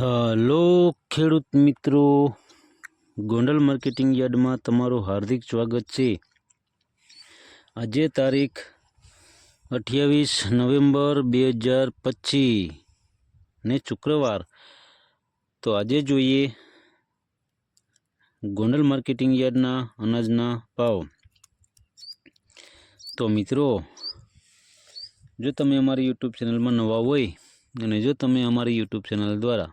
hello ખેડૂત મિત્રો Gondal marketing યાર્ડમાં તમારું હાર્દિક સ્વાગત છે આજે તારીખ અઠ્યાવીસ નવેમ્બર બે હજાર પચીસ ને શુક્રવાર તો આજે જોઈએ ગોંડલ માર્કેટિંગ યાર્ડના અનાજના ભાવ તો મિત્રો જો તમે અમારી યુટ્યુબ ચેનલમાં નવા હોય અને જો તમે અમારી યુટ્યુબ ચેનલ દ્વારા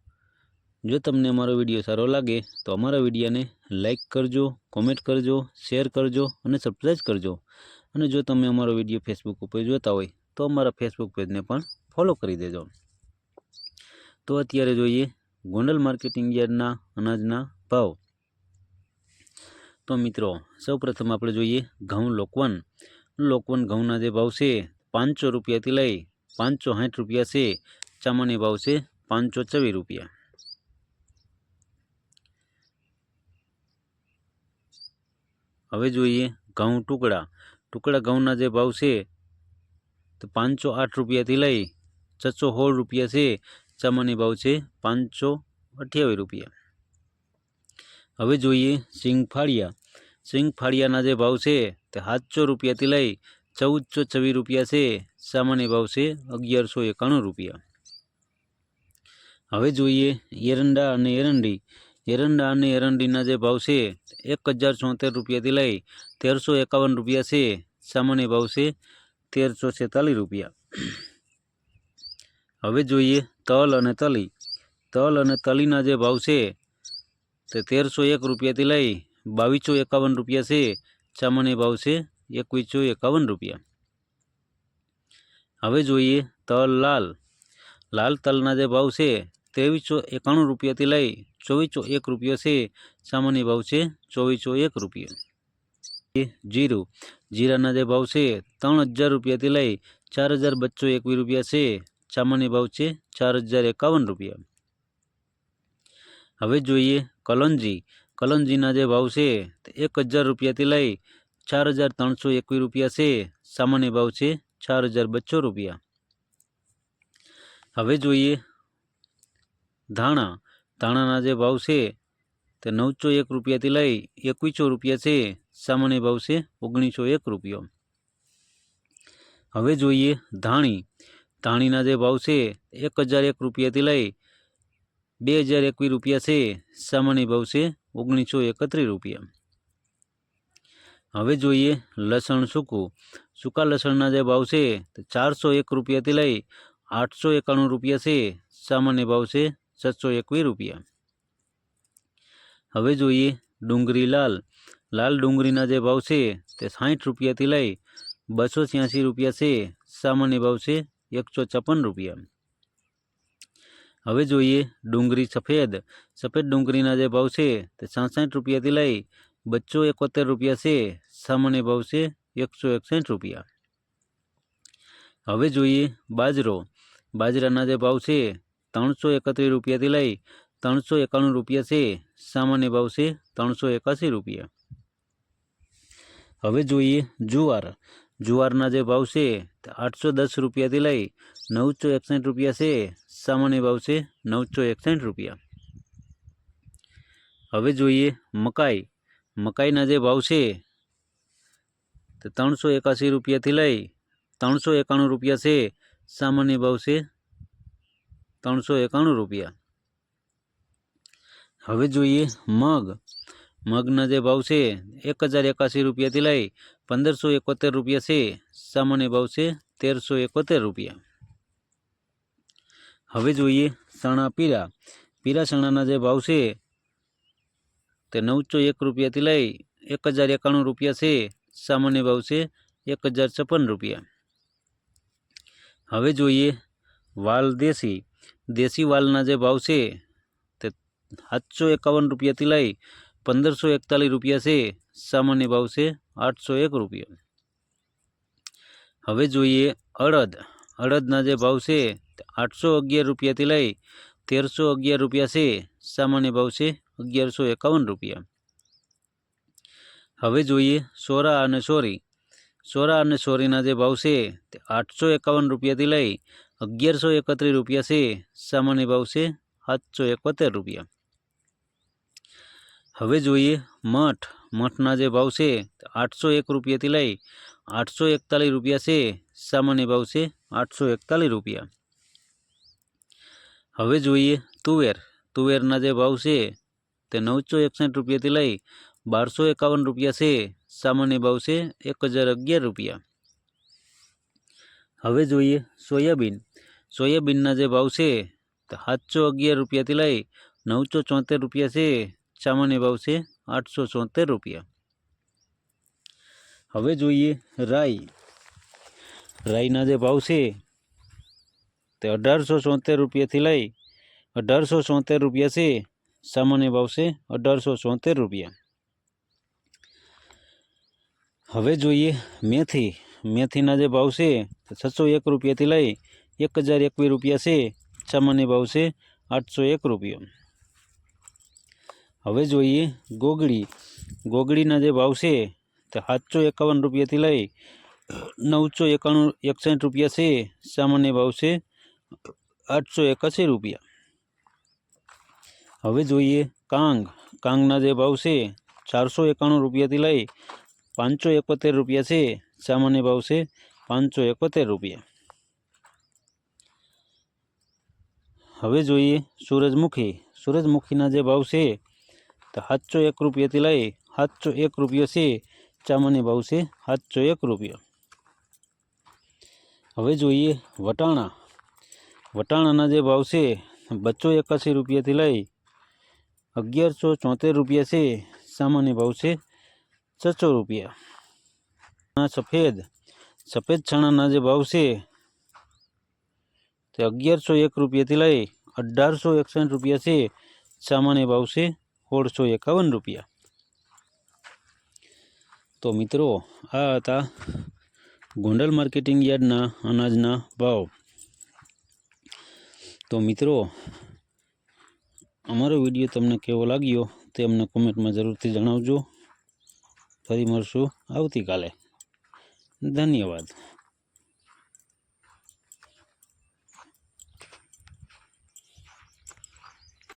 જો તમને અમારો વિડીયો સારો લાગે તો અમારા વિડીયોને લાઇક કરજો કોમેન્ટ કરજો શેર કરજો અને સબસ્ક્રાઈબ કરજો અને જો તમે અમારો વિડીયો ફેસબુક ઉપર જોતા હોય તો અમારા ફેસબુક પેજને પણ ફોલો કરી દેજો તો અત્યારે જોઈએ ગોંડલ માર્કેટિંગ યાર્ડના અનાજના ભાવ તો મિત્રો સૌપ્રથમ આપણે જોઈએ ઘઉં લોકવન લોકવન ઘઉંના જે ભાવ છે પાંચસો રૂપિયાથી લઈ પાંચસો સાઠ રૂપિયા છે ચામાની ભાવ છે પાંચસો ચવીસ રૂપિયા હવે જોઈએ ઘઉં ટુકડા ટુકડા ઘઉંના જે ભાવ છે તો પાંચસો આઠ રૂપિયાથી લઈ છસો સોળ રૂપિયા છે સામાન્ય ભાવ છે પાંચસો અઠ્યાવીસ રૂપિયા હવે જોઈએ સિંગફાળિયા સિંગફાળિયાના જે ભાવ છે તે સાતસો રૂપિયાથી લઈ ચૌદસો છવ્વીસ રૂપિયા છે સામાન્ય ભાવ છે અગિયારસો એકાણું રૂપિયા હવે જોઈએ એરંડા અને એરંડી एरंडा ने एरंडीना जो भाव से एक हज़ार चौहत्तर रुपया लाई तेर सौ एकवन रुपया से सामान्य भाव सेर सौ सेतालीस रुपया हमें जो है तल और तली तल और तलीना जो भाव से तोर सौ एक रुपया लाई बीसो एकवन रुपया से सामान्य भाव से एकवीसो एकवन रुपया हमें जो है तल लाल लाल तलना जो भाव से तेवीसो एकाणु रुपया लाई चौबीस सौ एक रुपये से सामान्य भाव से चौबीस सौ एक रुपये जीरु जीरा ना भाव से तरह हज़ार रुपया लाई चार हज़ार बच्चों एक रुपया से सामान्य भाव से चार हज़ार एकावन रुपया हमें जो है कलंजी कलंजी भाव से एक हज़ार रुपया लाई चार हज़ार तरह सौ एक रुपया से सामान्य भाव से चार हज़ार बच्चों रुपया हमें जो है धाणा ધાણાના જે ભાવ છે તે નવસો એક રૂપિયાથી લઈ એકવીસો રૂપિયા છે સામાન્ય ભાવ છે ઓગણીસો એક રૂપિયો હવે જોઈએ ધાણી ધાણીના જે ભાવ છે એક હજાર એક રૂપિયાથી લઈ બે હજાર એકવીસ રૂપિયા છે સામાન્ય ભાવ છે ઓગણીસો એકત્રીસ રૂપિયા હવે જોઈએ લસણ સૂકું સૂકા લસણના જે ભાવ છે ચારસો એક રૂપિયાથી લઈ આઠસો એકાણું રૂપિયા છે સામાન્ય ભાવ છે 721 रुपया હવે જોઈએ ડુંગરી લાલ લાલ ડુંગરીના જે ભાવ છે તે 60 રૂપિયા થી લઈ 286 રૂપિયા છે સામાન્ય ભાવ છે 155 રૂપિયા હવે જોઈએ ડુંગરી સફેદ સફેદ ડુંગરીના જે ભાવ છે તે 67 રૂપિયા થી લઈ 271 રૂપિયા છે સામાન્ય ભાવ છે 161 રૂપિયા હવે જોઈએ बाजरो बाजराના જે ભાવ છે ત્રણસો એકત્રીસ રૂપિયાથી લઈ ત્રણસો એકાણું રૂપિયા છે સામાન્ય ભાવ છે ત્રણસો એકાસી રૂપિયા હવે જોઈએ જુવાર જુવારના જે ભાવ છે આઠસો દસ રૂપિયાથી લઈ નવસો એકસઠ રૂપિયા છે સામાન્ય ભાવ છે નવસો એકસઠ રૂપિયા હવે જોઈએ મકાઈ મકાઈના જે ભાવ છે તો ત્રણસો એકાસી રૂપિયાથી લઈ ત્રણસો એકાણું રૂપિયા છે સામાન્ય ભાવ છે त्रो रुपया हमें जीइए मग मगना जो भाव से एक हज़ार एकासी रुपया थी लाई पंदर सौ एकोतेर रुपया से सामान्य भाव से तेर सौ एकोतेर रुपया हमें जो है सणा पीरा पीरा चना भाव से नौ सौ एक रुपया थी लाई एक हज़ार एकाणु रुपया से सामान्य भाव से एक हज़ार छप्पन रुपया हमें जीइए वाल देसी દેશી વાલના જે ભાવ છે તે સાતસો એકાવન રૂપિયાથી લઈ પંદરસો એકતાલીસ રૂપિયા છે સામાન્ય ભાવ છે આઠસો એક રૂપિયા હવે જોઈએ અડદ અડદના જે ભાવ છે તે આઠસો અગિયાર રૂપિયાથી લઈ તેરસો અગિયાર રૂપિયા છે સામાન્ય ભાવ છે અગિયારસો એકાવન રૂપિયા હવે જોઈએ સોરા અને સોરી સોરા અને સોરીના જે ભાવ છે તે આઠસો એકાવન રૂપિયાથી લઈ 1131 रुपया से सामान्य भाव से 771 रुपया હવે જોઈએ મઠ મઠનાજે ભાવ સે 801 રૂપિયા થી લઈ 841 રૂપિયા સે સામાન્ય ભાવ સે 841 રૂપિયા હવે જોઈએ ટ્યુઅર ટ્યુઅરનાજે ભાવ સે 961 રૂપિયા થી લઈ 1251 રૂપિયા સે સામાન્ય ભાવ સે 1011 રૂપિયા હવે જોઈએ સોયાબીન सोय जो भाव से सात सौ अगियार रुपया तिलाई नौ सौ चौहत्तर रुपया से चामने भाव से आठ सौ चौहत्तर रुपया हमें जो ये राई राई ना जे भाव से तो अठार सौ चौहत्तर रुपया लाई अठार सौ चौहत्तर रुपया से सामान्य भाव से अठार सौ चौहत्तर रुपया हमें जो ये मेथी मेथी ना जे भाव से छ सौ एक रुपया लाई एक हज़ार एक भी रुपया से सामान्य भाव से आठ सौ एक रुपया हमें जो है गोगड़ी गोगड़ीना जो भाव से तो सात सौ एकवन रुपया थी लाई नौ सौ एकाणु एकसठ रुपया से सामान्य भाव से आठ सौ एकासी रुपया हमें जो है कांग कांगना जो भाव से चार सौ एकाणु रुपया थी लाई पांच सौ एकोतेर रुपया से सामान्य भाव से पाँच सौ एकोतेर रुपया हम जो सूरजमुखी सूरजमुखी भाव से तो हाचो एक रुपये लाई हाचो एक रुपये से चामनी भाव से हाचो एक रुपये हमें जो वटाणा वटाणा भाव से बच्चो एकासी रुपये लाई अगियार सौ चौतेर रुपये से सामान्य भाव से छचो रुपया सफेद सफेद छाणा भाव से તે અગિયારસો એક રૂપિયાથી લઈ અઢારસો એકસઠ રૂપિયા છે સામાન્ય ભાવ છે સોળસો એકાવન રૂપિયા તો મિત્રો આ હતા ગોંડલ માર્કેટિંગ યાર્ડના અનાજના ભાવ તો મિત્રો અમારો વિડીયો તમને કેવો લાગ્યો તે અમને કોમેન્ટમાં જરૂરથી જણાવજો ફરી મળશું આવતીકાલે ધન્યવાદ